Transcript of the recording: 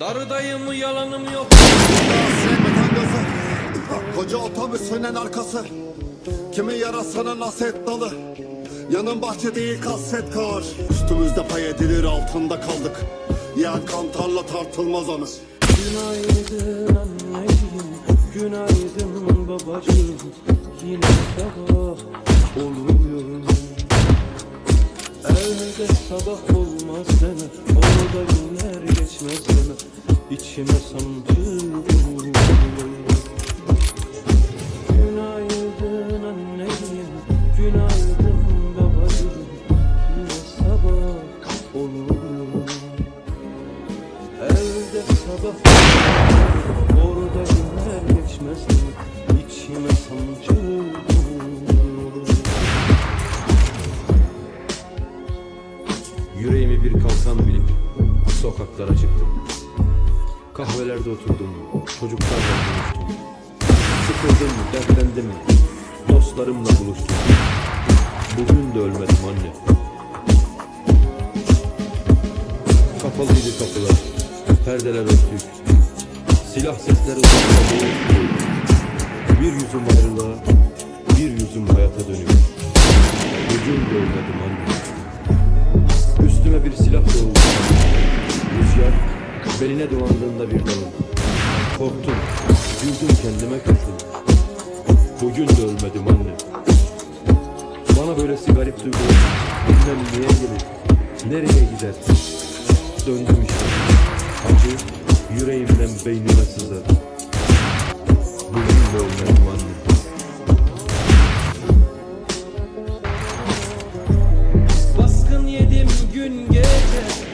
Darıdayım yalanım yok. Koca otobüsünün arkası. Kimin yarasına naset dalı? Yanın bahçe değil kasvet kar. Üstümüzde pay edilir altında kaldık. Yiyen kantarla tartılmaz onu Günaydın anneciğim Günaydın babacığım. Yine sabah oluyor. Evde sabah olmaz deme Orada günler geçmez deme İçime sancı Günaydın anneciğim Günaydın babacığım. Yine sabah oluyor Evde sabah. Orada Kalkan bilip sokaklara çıktım. Kahvelerde oturdum, çocuklarla konuştum. Sıkıldım, dertlendim, dostlarımla buluştum. Bugün de ölmedim anne. Kapalıydı kapılar, perdeler örtük. Silah sesleri uzakta. Bir yüzüm ayrılığa, bir yüzüm hayata dönüyor. Bugün de ölmedim anne. Üstüme bir silah doğruldu. Rüzgar beline dolandığında bir dalım. Korktum, güldüm kendime kızdım. Bugün de ölmedim anne. Bana böylesi garip duygular bilmem niye gelir, nereye gider. Döndüm işte. Acı yüreğimden beynime sızar. Gün gece